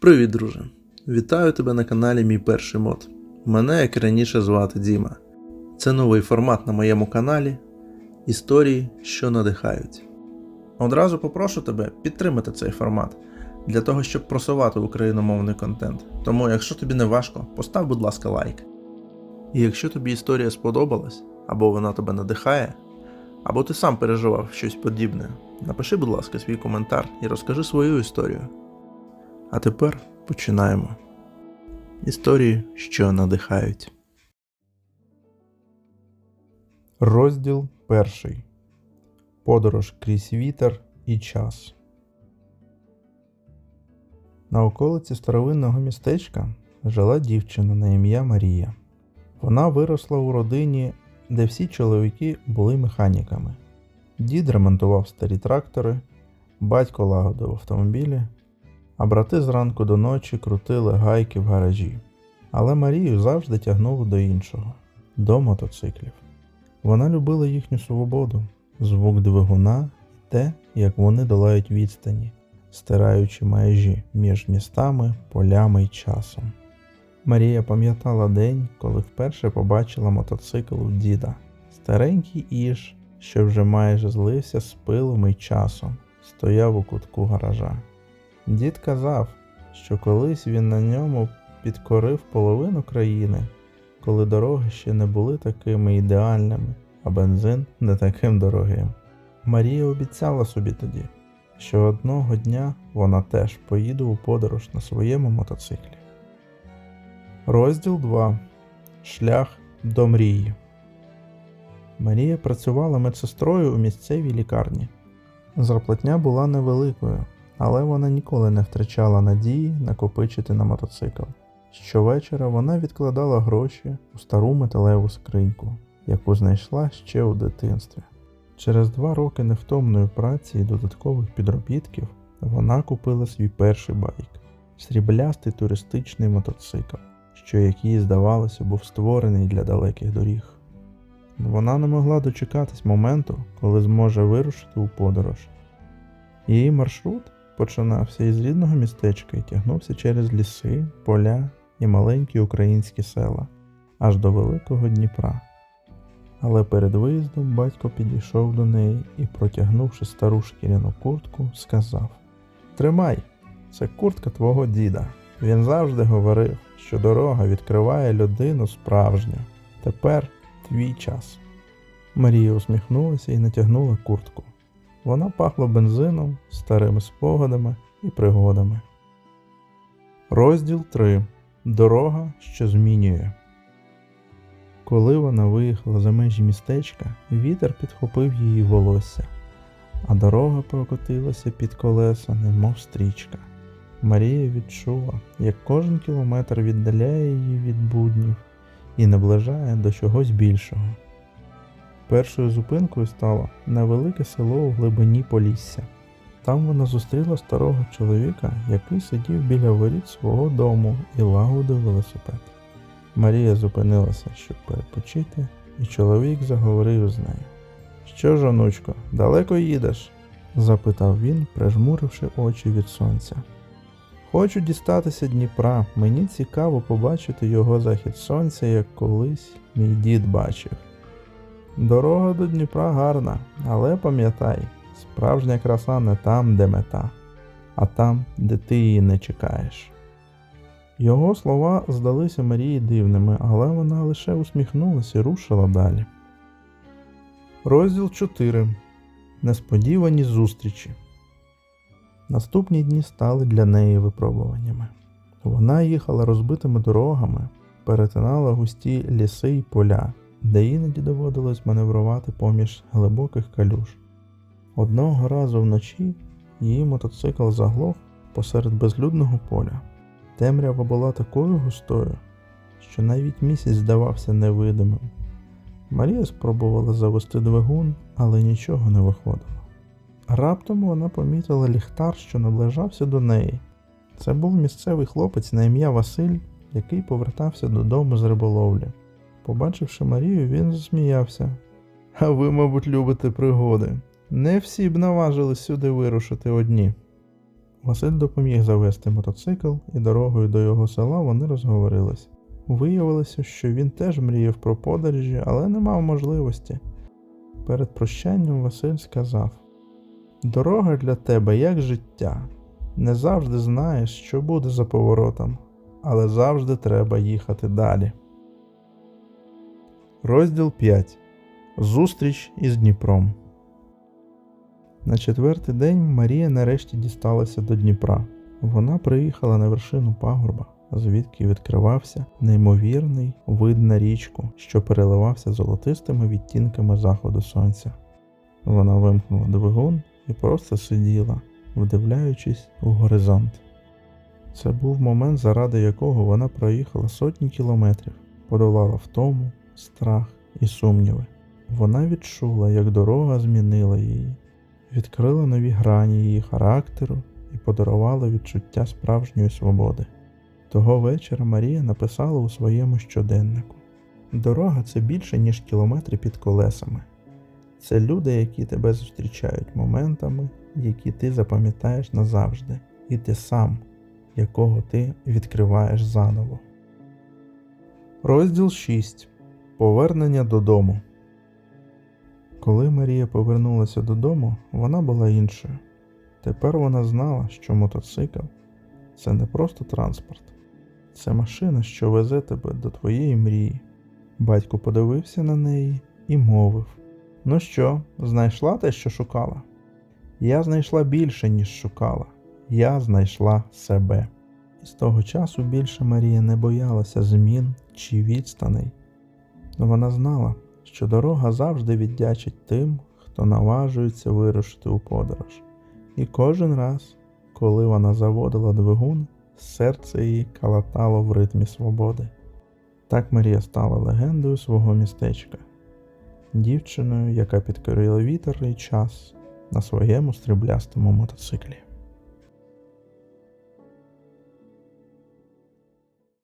Привіт, друже! Вітаю тебе на каналі Мій Перший мод. Мене, як раніше, звати Діма. Це новий формат на моєму каналі Історії, що надихають. Одразу попрошу тебе підтримати цей формат для того, щоб просувати україномовний контент. Тому, якщо тобі не важко, постав, будь ласка, лайк. І якщо тобі історія сподобалась, або вона тебе надихає, або ти сам переживав щось подібне, напиши, будь ласка, свій коментар і розкажи свою історію. А тепер починаємо. Історії, що надихають. Розділ перший. Подорож крізь вітер і час. На околиці старовинного містечка жила дівчина на ім'я Марія. Вона виросла у родині, де всі чоловіки були механіками. Дід ремонтував старі трактори, батько лагодив автомобілі, а брати зранку до ночі крутили гайки в гаражі. Але Марію завжди тягнуло до іншого до мотоциклів. Вона любила їхню свободу, звук двигуна і те, як вони долають відстані, стираючи межі між містами, полями й часом. Марія пам'ятала день, коли вперше побачила мотоцикл у діда, старенький іж, що вже майже злився з пилом і часом, стояв у кутку гаража. Дід казав, що колись він на ньому підкорив половину країни, коли дороги ще не були такими ідеальними, а бензин не таким дорогим. Марія обіцяла собі тоді, що одного дня вона теж поїде у подорож на своєму мотоциклі. Розділ 2. Шлях до мрії. Марія працювала медсестрою у місцевій лікарні. Зарплатня була невеликою, але вона ніколи не втрачала надії накопичити на мотоцикл. Щовечора вона відкладала гроші у стару металеву скриньку, яку знайшла ще у дитинстві. Через два роки невтомної праці і додаткових підробітків вона купила свій перший байк сріблястий туристичний мотоцикл, що, як їй здавалося, був створений для далеких доріг. Вона не могла дочекатись моменту, коли зможе вирушити у подорож. Її маршрут починався із рідного містечка і тягнувся через ліси, поля і маленькі українські села, аж до Великого Дніпра. Але перед виїздом батько підійшов до неї і, протягнувши стару шкіряну куртку, сказав: Тримай, це куртка твого діда. Він завжди говорив, що дорога відкриває людину справжню. Тепер твій час. Марія усміхнулася і натягнула куртку. Вона пахла бензином, старими спогадами і пригодами. Розділ 3. Дорога, що змінює. Коли вона виїхала за межі містечка, вітер підхопив її волосся, а дорога прокотилася під колеса, немов стрічка. Марія відчула, як кожен кілометр віддаляє її від буднів і наближає до чогось більшого. Першою зупинкою стало невелике село у глибині Полісся. Там вона зустріла старого чоловіка, який сидів біля воріт свого дому і лагодив велосипед. Марія зупинилася, щоб перепочити, і чоловік заговорив з нею. Що ж, онучко, далеко їдеш? запитав він, прижмуривши очі від сонця. Хочу дістатися Дніпра, мені цікаво побачити його захід сонця, як колись мій дід бачив. Дорога до Дніпра гарна, але пам'ятай, справжня краса не там, де мета, а там, де ти її не чекаєш. Його слова здалися Марії дивними, але вона лише усміхнулася і рушила далі. Розділ 4. Несподівані зустрічі. Наступні дні стали для неї випробуваннями. Вона їхала розбитими дорогами, перетинала густі ліси й поля, де іноді доводилось маневрувати поміж глибоких калюж. Одного разу вночі її мотоцикл заглох посеред безлюдного поля. Темрява була такою густою, що навіть місяць здавався невидимим. Марія спробувала завести двигун, але нічого не виходило. Раптом вона помітила ліхтар, що наближався до неї. Це був місцевий хлопець на ім'я Василь, який повертався додому з риболовлі. Побачивши Марію, він засміявся. А ви, мабуть, любите пригоди. Не всі б наважились сюди вирушити одні. Василь допоміг завести мотоцикл, і дорогою до його села вони розговорились. Виявилося, що він теж мріяв про подорожі, але не мав можливості. Перед прощанням Василь сказав: Дорога для тебе як життя. Не завжди знаєш, що буде за поворотом, але завжди треба їхати далі. Розділ 5. Зустріч із Дніпром. На четвертий день Марія нарешті дісталася до Дніпра. Вона приїхала на вершину пагорба, звідки відкривався неймовірний вид на річку, що переливався золотистими відтінками заходу сонця. Вона вимкнула двигун і просто сиділа, вдивляючись у горизонт. Це був момент, заради якого вона проїхала сотні кілометрів, подолала втому, страх і сумніви. Вона відчула, як дорога змінила її, відкрила нові грані її характеру і подарувала відчуття справжньої свободи. Того вечора Марія написала у своєму щоденнику: Дорога це більше, ніж кілометри під колесами. Це люди, які тебе зустрічають моментами, які ти запам'ятаєш назавжди, і ти сам, якого ти відкриваєш заново. Розділ 6. Повернення додому. Коли Марія повернулася додому, вона була іншою. Тепер вона знала, що мотоцикл це не просто транспорт, це машина, що везе тебе до твоєї мрії. Батько подивився на неї і мовив: Ну що, знайшла те, що шукала? Я знайшла більше, ніж шукала. Я знайшла себе. І з того часу більше Марія не боялася змін чи відстаней. Вона знала, що дорога завжди віддячить тим, хто наважується вирушити у подорож. І кожен раз, коли вона заводила двигун, серце її калатало в ритмі свободи. Так Марія стала легендою свого містечка, дівчиною, яка підкорила вітер і час на своєму стріблястому мотоциклі.